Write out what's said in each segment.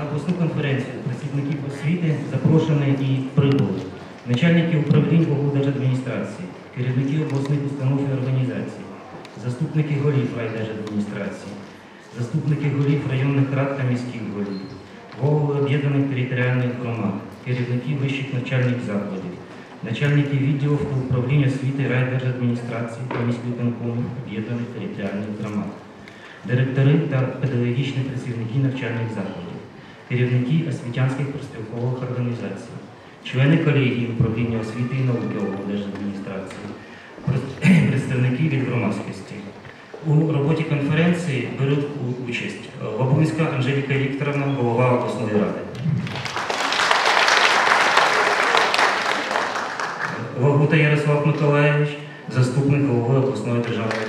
На обласну конференцію працівників освіти запрошені і прибули начальники управлінь облдержадміністрації, керівники обласних установ і організацій, заступники голів райдержадміністрації, заступники голів районних рад та міських голів, голови об'єднаних територіальних громад, керівники вищих навчальних закладів, начальники відділів управління освіти райдержадміністрації та міськвиконкомів об'єднаних територіальних громад, директори та педагогічні працівники навчальних закладів, керівники освітянських профспілкових організацій, члени колегії управління освіти і науки облдержадміністрації, пред- представники від громадськості. У роботі конференції беруть участь Бабунська Анжеліка Вікторовна, голова обласної ради. Вагута Ярослав Миколаївич, заступник голови обласної державної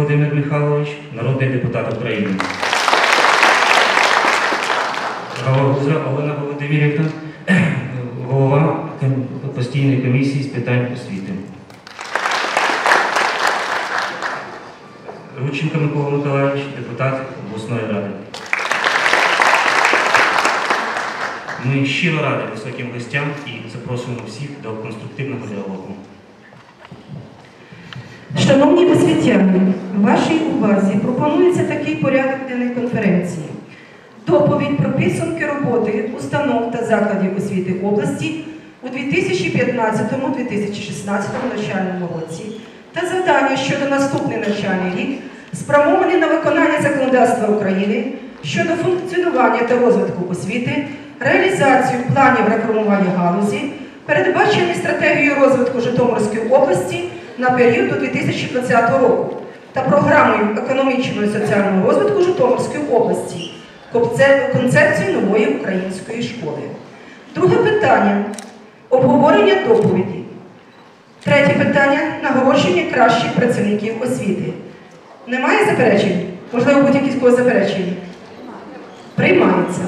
Володимир Михайлович, народний депутат України. Галагуза Олена Володимирівна, голова постійної комісії з питань освіти. Рудченко Микола Миколаївич, депутат обласної ради. Ми щиро раді високим гостям і запрошуємо всіх до конструктивного діалогу. Шановні освітяни, вашій увазі пропонується такий порядок денної конференції. Доповідь про підсумки роботи установ та закладів освіти області у 2015-2016 навчальному році та завдання щодо наступний навчальний рік, спрямовані на виконання законодавства України щодо функціонування та розвитку освіти, реалізацію планів реформування галузі, передбачені стратегією розвитку Житомирської області на період до 2020 року та програмою економічного і соціального розвитку Житомирської області, конце- концепцію нової української школи. Друге питання обговорення доповіді. Третє питання нагородження кращих працівників освіти. Немає заперечень? Можливо, будь-якісь когось заперечення? Приймається.